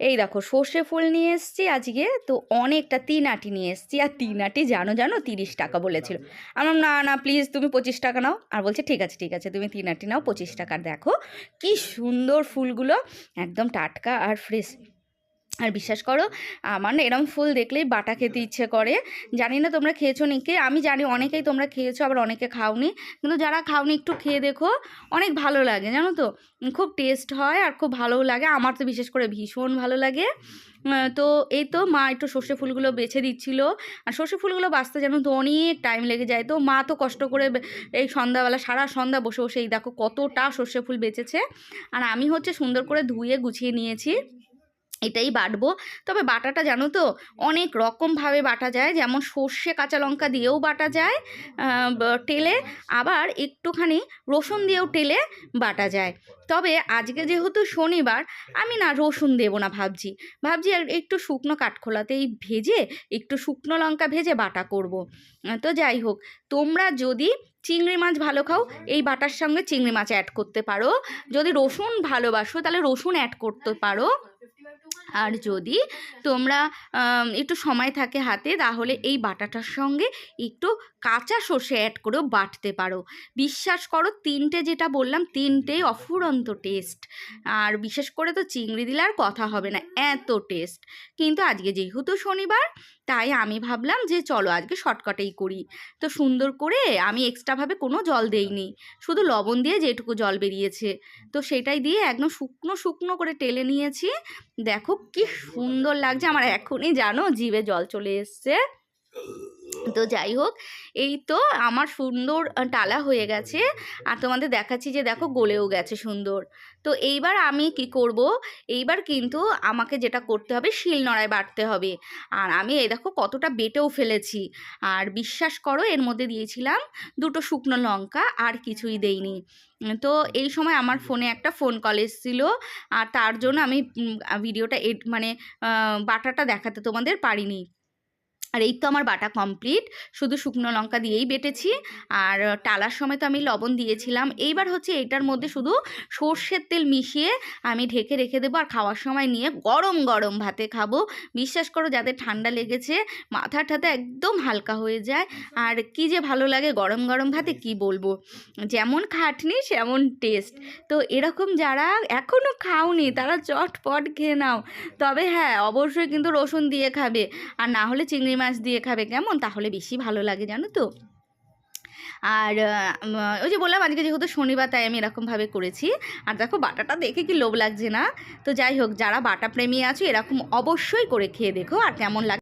এই দেখো সর্ষে ফুল নিয়ে এসছি আজকে তো অনেকটা তিন আটি নিয়ে এসছি। আর তিন আটি জানো জানো তিরিশ টাকা বলেছিল। আমার না না। প্লিজ তুমি পঁচিশ টাকা নাও। আর বলছে ঠিক আছে ঠিক আছে তুমি তিন আটি নাও পঁচিশ টাকার দেখো। কি সুন্দর ফুলগুলো একদম টাটকা আর ফ্রেশ আর বিশ্বাস করো, আমার না এরম ফুল দেখলেই বাটা খেতে ইচ্ছে করে। জানি না তোমরা খেয়েছো নাকি? আমি জানি অনেকেই তোমরা খেয়েছো, আবার অনেকে খাওনি। কিন্তু যারা খাওনি, একটু খেয়ে দেখো, অনেক ভালো লাগে, জানো তো? খুব টেস্ট হয় আর খুব ভালোও লাগে। আমার তো বিশেষ করে ভীষণ ভালো লাগে। তো এই তো মা একটু সর্ষে ফুলগুলো বেছে দিচ্ছিল। আর সর্ষে ফুলগুলো বাঁচতে যেন তো অনেক টাইম লেগে যায়। তো মা তো কষ্ট করে এই সন্ধ্যাবেলা, সারা সন্ধ্যা বসে বসে, এই দেখো কতটা সর্ষে ফুল বেঁচেছে। আর আমি হচ্ছে সুন্দর করে ধুয়ে গুছিয়ে নিয়েছি। এটাই বাটবো। তবে বাটাটা জানো তো, অনেক রকমভাবে বাটা যায়। যেমন সর্ষে কাঁচা লঙ্কা দিয়েও বাটা যায় টেলে আবার একটুখানি রসুন দিয়েও টেলে বাটা যায়। তবে আজকে যেহেতু শনিবার, আমি না রসুন দেবো না ভাবছি। ভাবছি আর একটু শুকনো কাঠখোলাতেই ভেজে, একটু শুকনো লঙ্কা ভেজে বাটা করব। তো যাই হোক, তোমরা যদি চিংড়ি মাছ ভালো খাও, এই বাটার সঙ্গে চিংড়ি মাছ অ্যাড করতে পারো। যদি রসুন ভালোবাসো, তাহলে রসুন অ্যাড করতে পারো। আর যদি তোমরা একটু সময় থাকে হাতে, তাহলে এই বাটাটার সঙ্গে একটু কাঁচা সর্ষে অ্যাড করেও বাটতে পারো। বিশ্বাস করো, তিনটে যেটা বললাম তিনটেই অফুরন্ত টেস্ট আর বিশেষ করে তো চিংড়ি দিলে আর কথা হবে না, এত টেস্ট কিন্তু আজকে যেহেতু শনিবার, তাই আমি ভাবলাম যে চলো আজকে শর্টকাটেই করি। তো সুন্দর করে আমি এক্সট্রাভাবে কোনো জল দেইনি, শুধু লবণ দিয়ে যেটুকু জল বেরিয়েছে। তো সেটাই দিয়ে একদম শুকনো শুকনো করে টেলে নিয়েছি। দেখো কি সুন্দর লাগছে। আমার এখনই জানো জিভে জল চলে এসছে। তো যাই হোক, এই তো আমার সুন্দর টালা হয়ে গেছে। আর তোমাদের দেখাচ্ছি যে দেখো গলেও গেছে সুন্দর। তো এইবার আমি কি করব? এইবার কিন্তু আমাকে যেটা করতে হবে শিল নড়ায় বাটতে হবে। আর আমি এই দেখো কতটা বেটেও ফেলেছি। আর বিশ্বাস করো এর মধ্যে দিয়েছিলাম দুটো শুকনো লঙ্কা, আর কিছুই দেইনি। তো এই সময় আমার ফোনে একটা ফোন কল এসেছিল। আর তার জন্য আমি ভিডিওটা এড মানে বাটাটা দেখাতে তোমাদের পারিনি। আর এই তো আমার বাটা কমপ্লিট শুধু শুকনো লঙ্কা দিয়েই বেটেছি। আর টালার সময় তো আমি লবণ দিয়েছিলাম। এইবার হচ্ছে এটার মধ্যে শুধু সর্ষের তেল মিশিয়ে আমি ঢেকে রেখে দেবো আর খাওয়ার সময় নিয়ে গরম গরম ভাতে খাব। বিশ্বাস করো, যাদের ঠান্ডা লেগেছে মাথা ঠাতে একদম হালকা হয়ে যায়। আর কি যে ভালো লাগে গরম গরম ভাতে, কি বলব? যেমন খাটনি, সেমন টেস্ট তো এরকম যারা এখনও খাওনি, তারা চটপট খেয়ে নাও। তবে হ্যাঁ অবশ্যই কিন্তু রসুন দিয়ে খাবে। আর না হলে চিংড়ি মাছ দিয়ে খাবে কেমন? তাহলে বেশি ভালো লাগে, জানো তো। আর ওই যে বললাম, আজকে যেহেতু শনিবার, তাই আমি এরকমভাবে করেছি। আর দেখো, বাটাটা দেখে কি লোভ লাগছে না? তো যাই হোক, যারা বাটা প্রেমী আছো, এরকম অবশ্যই করে খেয়ে দেখো, আর কেমন লাগে